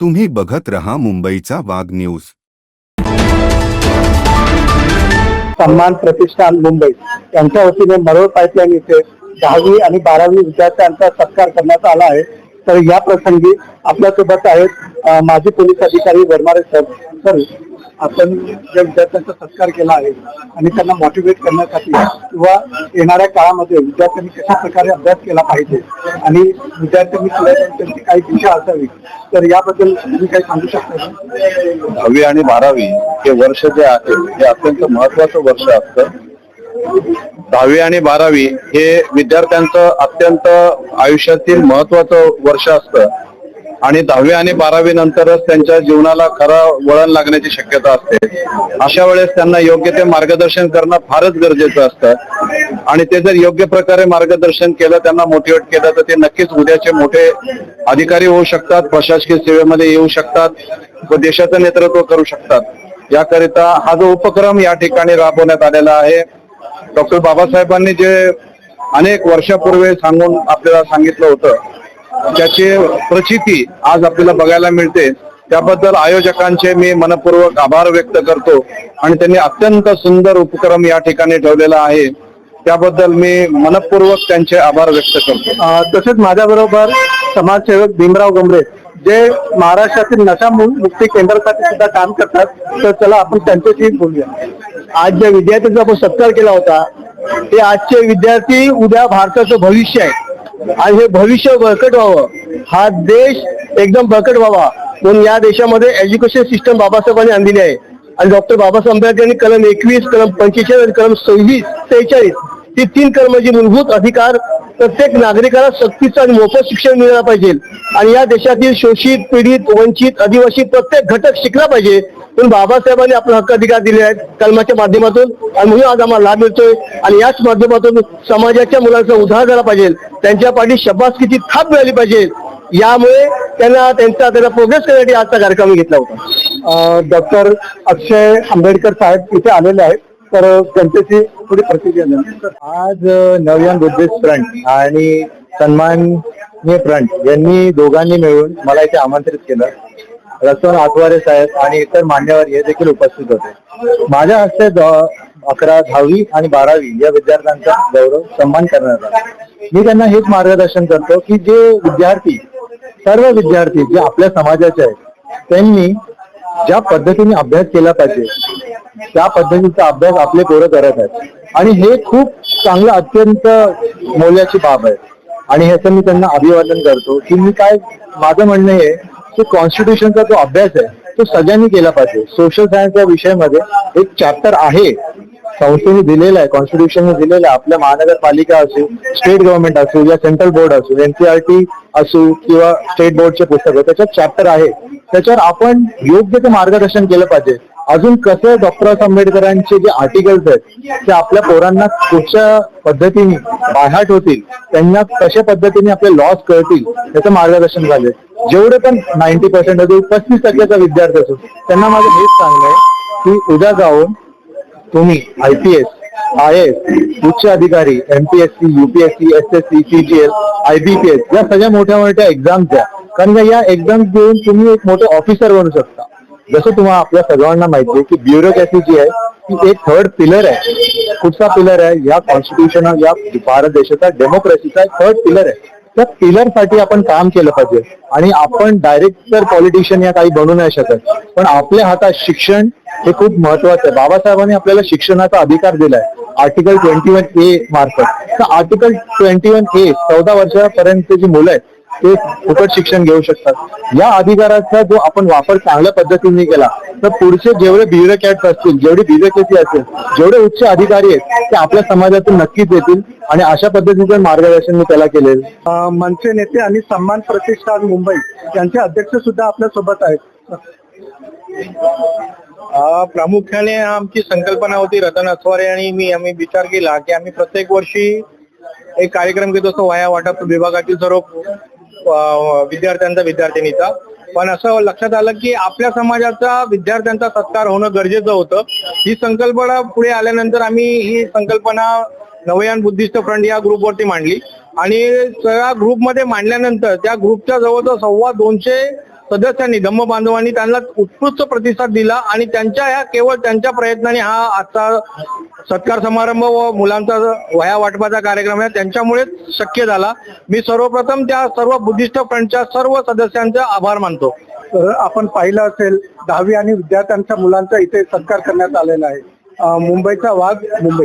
तुम्ही बघत रहा मुंबईचा वाघ न्यूज. सन्मान प्रतिष्ठान मुंबई. यांच्या वतीने मरोळ पाईपलाईन इथे दहावी आणि बारावी विद्यार्थ्यांचा सत्कार करण्यात आला आहे. तर या प्रसंगी आपल्यासोबत आहेत माजी पोलीस अधिकारी वरमारे सर. सर आपण ज्या विद्यार्थ्यांचा सत्कार केला आहे आणि त्यांना मोटिवेट करण्यासाठी किंवा येणाऱ्या काळामध्ये विद्यार्थ्यांनी कशा प्रकारे अभ्यास केला पाहिजे आणि विद्यार्थ्यांनी त्यांची काही दिशा असावी तर याबद्दल तुम्ही काही सांगू शकता दहावी आणि बारावी हे वर्ष जे आहे हे अत्यंत महत्वाचं वर्ष असतं. दहावी आणि बारावी हे विद्यार्थ्यांचं अत्यंत आयुष्यातील महत्वाचं वर्ष असतं. आणि दहावी आणि बारावी नंतरच त्यांच्या जीवनाला खरं वळण लागण्याची शक्यता असते. अशा वेळेस त्यांना योग्य ते मार्गदर्शन करणं फारच गरजेचं असतं. आणि ते जर योग्य प्रकारे मार्गदर्शन केलं त्यांना मोटिवेट केलं तर ते नक्कीच उद्याचे मोठे अधिकारी होऊ शकतात प्रशासकीय सेवेमध्ये येऊ शकतात व देशाचं नेतृत्व करू शकतात. याकरिता हा जो उपक्रम या ठिकाणी राबवण्यात आलेला आहे डॉक्टर बाबासाहेबांनी जे अनेक वर्षापूर्वी सांगून आपल्याला सांगितलं होतं त्याचे प्रचिती आज आपल्याला बघायला मिळते त्याबद्दल आयोजकांचे मी मनपूर्वक आभार व्यक्त करतो आणि त्यांनी अत्यंत सुंदर उपक्रम या ठिकाणी ठेवलेला आहे. त्याबद्दल मी मनपूर्वक त्यांचे आभार व्यक्त करतो. तसेच माझ्याबरोबर समाजसेवक भीमराव गमरे जे महाराष्ट्रातील नशा मुक्ती केंद्रासाठी सुद्धा काम करतात तर चला आपण त्यांच्याशी बोलूया. आज ज्या विद्यार्थ्यांचा आपण सत्कार केला होता ते आजचे विद्यार्थी उद्या भारताचं भविष्य आहे. आणि हे भविष्य बळकट व्हावं. हा देश एकदम बळकट व्हावा. म्हणून या देशामध्ये एज्युकेशन सिस्टम बाबासाहेबांनी आणलेली आहे. आणि डॉक्टर बाबासाहेब आंबेडकर यांनी कलम एकवीस कलम पंचेचाळीस आणि कलम सव्वीस सेहेचाळीस ही तीन कलमाची मूलभूत अधिकार प्रत्येक नागरिकाला सक्तीचं आणि मोफत शिक्षण मिळालं पाहिजे. आणि या देशातील शोषित पीडित वंचित आदिवासी प्रत्येक घटक शिकला पाहिजे. म्हणून बाबासाहेबांनी आपला हक्क अधिकार दिले आहेत कलमाच्या माध्यमातून. आणि म्हणून आज आम्हाला लाभ मिळतोय. आणि याच माध्यमातून समाजाच्या मुलांचा उद्धार झाला पाहिजे. त्यांच्या पाठी शबासकीची थाप मिळाली पाहिजे. यामुळे त्यांना त्यांचा त्यांना प्रोग्रेस करण्यासाठी आजचा कार्यक्रम घेतला होता. डॉक्टर अक्षय आंबेडकर साहेब इथे आलेले आहेत. तर त्यांच्याशी थोडी प्रतिक्रिया द्या. आज नवयान बुद्धिस्ट फ्रंट आणि सन्माननीय फ्रंट यांनी दोघांनी मिळून मला इथे आमंत्रित केलं. रसन आठवारे साहेब आणि इतर मान्यवर हे देखील उपस्थित होते. माझ्या हस्ते अकरा दहावी आणि बारावी या विद्यार्थ्यांचा गौरव सन्मान करण्यात आला. मी त्यांना हेच मार्गदर्शन करतो की जे विद्यार्थी सर्व विद्यार्थी जे आपल्या समाजाचे आहेत त्यांनी ज्या पद्धतीने अभ्यास केला पाहिजे त्या पद्धतीचा अभ्यास आपले पोरं करत आहेत. आणि हे खूप चांगलं अत्यंत मौल्याची बाब आहे. आणि ह्याचं मी त्यांना अभिवादन करतो की मी काय माझं म्हणणं आहे की कॉन्स्टिट्यूशनचा जो अभ्यास आहे तो सगळ्यांनी केला पाहिजे. सोशल सायन्स या विषयामध्ये एक चॅप्टर आहे. संस्थेने दिलेला आहे कॉन्स्टिट्यूशनने दिलेला आहे. आपल्या महानगरपालिका असू स्टेट गव्हर्नमेंट असू या सेंट्रल बोर्ड असू एनसीआरटी असू किंवा स्टेट बोर्डचे पुस्तक त्याच्यात चॅप्टर आहे. त्याच्यावर आपण योग्य ते मार्गदर्शन केलं पाहिजे. अजून कसं डॉक्टर आंबेडकरांचे जे आर्टिकल्स आहेत ते आपल्या पोरांना कुठच्या पद्धतीने बायहाट होतील त्यांना कशा पद्धतीने आपले लॉस कळतील याचं मार्गदर्शन झाले जेवढे पण नाईन्टी पर्सेंट होते पस्तीस टक्क्याचा विद्यार्थी असो त्यांना माझं हेच सांगणं आहे की उद्या जाऊन तुम्ही I P S I S उच्च अधिकारी MPSC UPSC S S C CGL I B P S या सगळ्या मोठ्या मोठ्या एक्झाम्स द्या. कारण का या एक्झाम्स देऊन तुम्ही एक मोठे ऑफिसर बनू शकता. जसं तुम्हाला आपल्या सगळ्यांना माहिती आहे की ब्युरोक्रॅसी जी आहे ती एक थर्ड पिलर आहे. कुठचा पिलर आहे? या कॉन्स्टिट्यूशन या भारत देशाचा डेमोक्रेसीचा एक थर्ड पिलर आहे. त्या पिलरसाठी आपण काम केलं पाहिजे. आणि आपण डायरेक्ट तर पॉलिटिशियन या काही बनू नाही शकत. पण आपल्या हातात शिक्षण हे खूप महत्वाचं आहे. बाबासाहेबांनी आपल्याला शिक्षणाचा अधिकार दिलाय. आर्टिकल ट्वेंटी वन ए मार्फत. तर आर्टिकल ट्वेंटी वन ए चौदा वर्षापर्यंत जी मुलं आहेत. ते फुकट शिक्षण घेऊ शकतात. या अधिकाराचा जो आपण वापर चांगल्या पद्धतीने केला तर पुढचे जेवढे ब्युरोक्रॅट्स असतील जेवढी ब्युरोक्रेसी असेल जेवढे उच्च अधिकारी आहेत ते आपल्या समाजातून नक्कीच येतील आणि अशा पद्धतीचं मार्गदर्शन मी त्याला केलेलं अ, मनसे नेते आणि सन्मान प्रतिष्ठान मुंबई यांचे अध्यक्ष सुद्धा आपल्यासोबत आहेत. प्रामुख्याने आमची संकल्पना होती रतन अथवारे आणि मी आम्ही विचार केला की आम्ही प्रत्येक वर्षी एक कार्यक्रम घेत असतो वाया वाटप विभागातील सर्व विद्यार्थ्यांचा विद्यार्थिनीचा. पण असं लक्षात आलं की आपल्या समाजाचा विद्यार्थ्यांचा सत्कार होणं गरजेचं होतं. ही संकल्पना पुढे आल्यानंतर आम्ही ही संकल्पना नवयान बुद्धिस्ट फ्रंट या ग्रुपवरती मांडली. आणि सगळ्या ग्रुपमध्ये मांडल्यानंतर त्या ग्रुपच्या जवळजवळ सव्वा दोनशे सदस्यांनी धम्म बांधवांनी त्यांना उत्कृष्ट प्रतिसाद दिला आणि त्यांच्या ह्या केवळ त्यांच्या प्रयत्नाने हा आजचा सत्कार समारंभ व मुलांचा वया वाटपाचा कार्यक्रम आहे त्यांच्यामुळेच शक्य झाला. मी सर्वप्रथम त्या सर्व बुद्धिस्ट फ्रंटच्या सर्व सदस्यांचा आभार मानतो. आपण पाहिलं असेल दहावी आणि विद्यार्थ्यांच्या मुलांचा इथे सत्कार करण्यात आलेला आहे. मुंबईचा वाघ मुंबई.